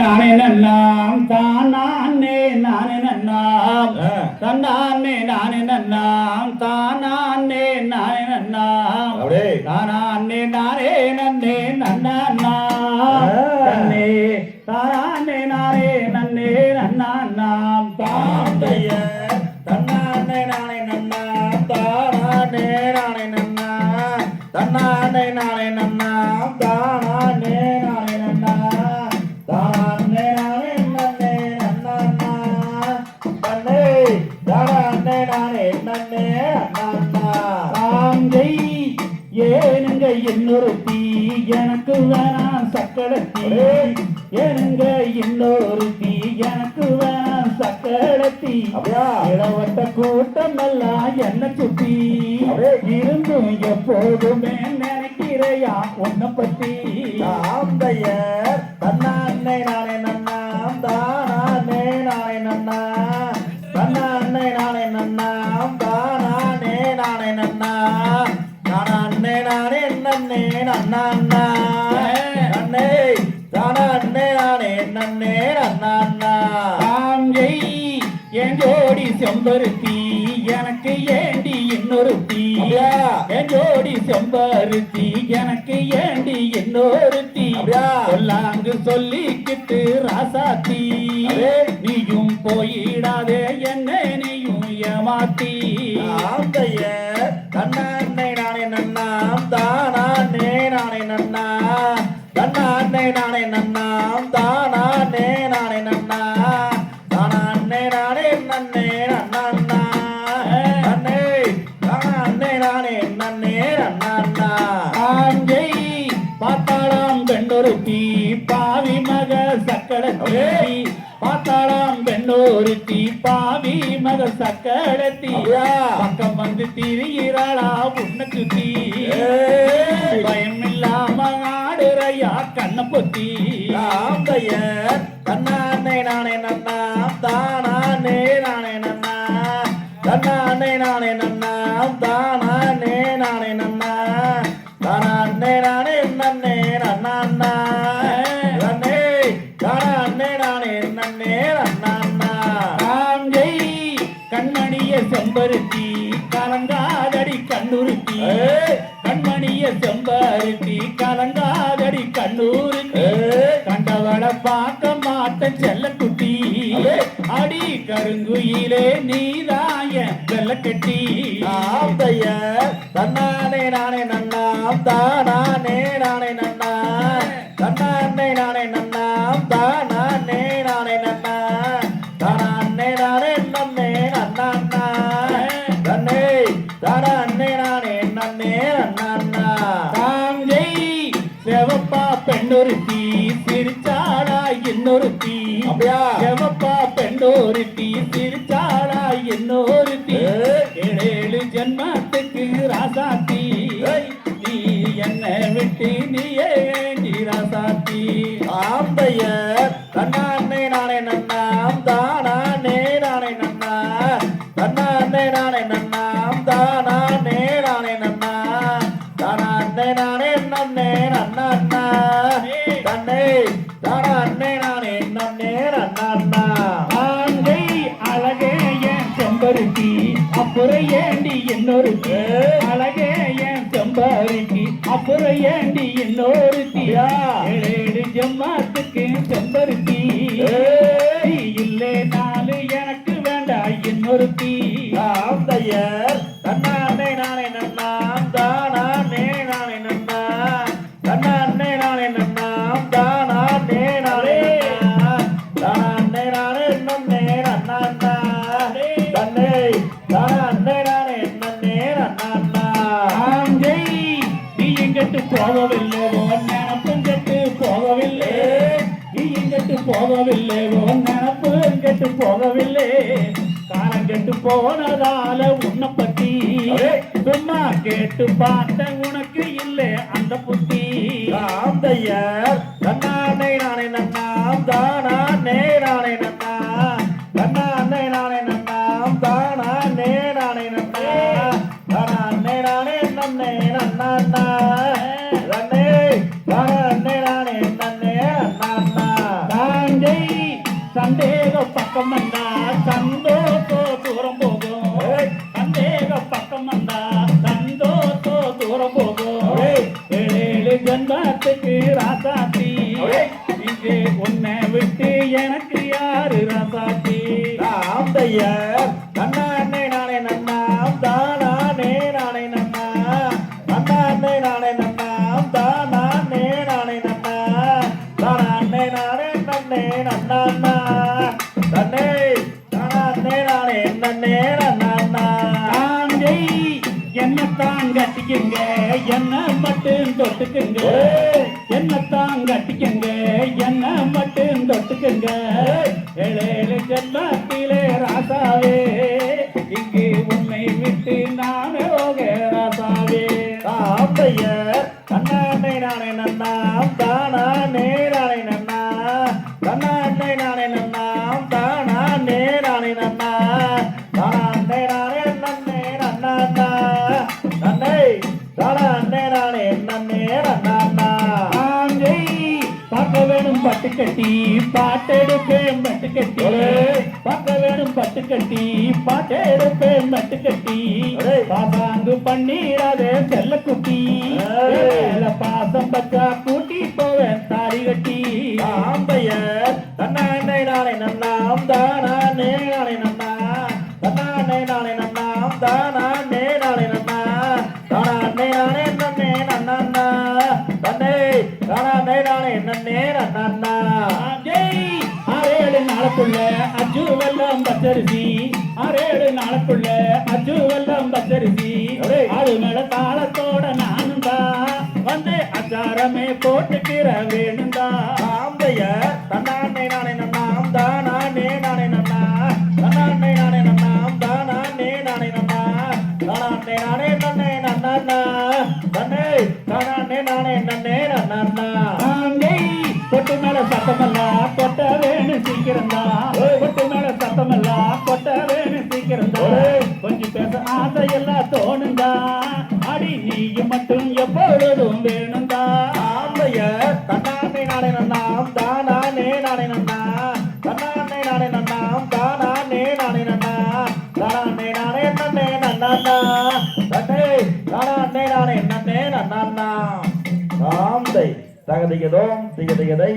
நானே நன்னாம் தானே நானே நன்னாம் ஆ. தன்னானே நானே நன்னாம் தானே நானே நன்னாம் அப்படியே. தானே நானே நன்னே நன்னா ஆ. தன்னே தானே ஏனுங்க இன்னொருத்தி எனக்கு வேணாம் சக்கரத்தி ஏனுங்க இன்னொருத்தி எனக்கு வேணாம் சக்கரத்தி அப்படியா? இளவட்ட கூட்டம் எல்லாம் என்ன சுத்தி. இருந்தும் எப்போதுமே நினைக்கிறையா உன்னை பத்தி. ஜோடி செம்பருத்தி எனக்கு ஏண்டி அப்படியா? என் ஜோடி செம்பருத்தி எனக்கு ஏண்டி இன்னொருத்தி அப்படியா? சொல்லாங்கு சொல்லிக்கிட்டு ராசாத்தி அப்படியே. நீயும் போயிடாதே என்ன நீயும் ஏமாத்தி தாந்தைய தன்னானே நானே நன்னாம் தானானே நானே நன்னா தன்னானே பார்த்தாளாம் பெண்ணொருத்தி பாவி மக சக்கடத்தி. பார்த்தாளாம் பெண்ணொருத்தி பாவி மக சக்கடத்தி? பக்கம் வந்து திரிகிறாளா உன்னை சுத்தி செம்பருத்தி கலங்காதடி கண்ணூருத்தி ஏய். கண்டவள பார்க்க மாட்டேன் செல்லக்குட்டி. அடே. அடி கருங்குயிலே நீதாய வெள்ளக்கட்டி. தாந்தைய தன்னானே நானே நன்னாம். தானானே நானே நன்னா தன்னானே நானே நன்னாம். தானானே இன்னொருத்தி அப்படியா? அப்புறம் ஏண்டி இன்னொருத்தி. அழகே என் செம்பருத்தி அப்புறம் ஏண்டி இன்னொருத்தி அப்படியா? போகவில்லை. காலம் கெட்டு போனதால உன்னை பத்தி சும்மா கேட்டு பார்த்த உனக்கு இல்லை அந்த புத்தி. ஆந்தையர் தன்னானே நானே நன்னாம் தானானே நானே நன்னா தன்னானே நானே நன்னாம் தானானே நானே நன்னா பக்கம் என்னத்தான் கட்டிக்கங்க. என்ன மட்டும் தொட்டுக்குங்க. என்னத்தான் கட்டிக்கங்க. என்ன மட்டும் தொட்டுக்குங்க. ஏழேழு ஜென்மத்திலே வேணும் பட்டு கட்டி பாட்டெடுப்பேன் பட்டு கட்டி ஏய். பார்க்க வேணும் பட்டு கட்டி பாட்டெடுப்பேன் பட்டு கட்டி ஏய். பாசாங்கு பண்ணிடாதே செல்ல குட்டி. பாசம் பச்சா கூட்டி போவேன் தாரி கட்டி தையர் தன்னாண்டை நானே நன்னாம் தானே நானே நன்னா தன்னாண்டை நானே நன்னாம் தானே ஜெய் ஆறேழு நாளுக்குள்ள அஜு வெள்ளம் பச்சரிசி. ஆறேழு நாளுக்குள்ள அஜு வெள்ளம் பச்சரிசி. அது மேல தாளத்தோட நானும் தான் வந்து அச்சாரமே போட்டுக்கிற வேணுந்தா நாம் தையர் தன்னாண்டை நானே நானே நன்னா தன்னானே நானே நன்னாம் தானானே நானே நன்னா தானானே நானே நன்னே நன்னா தன்னே தானானே நானே நன்னே நன்னா ஆந்தை தகதிகதோம் திகதிகதை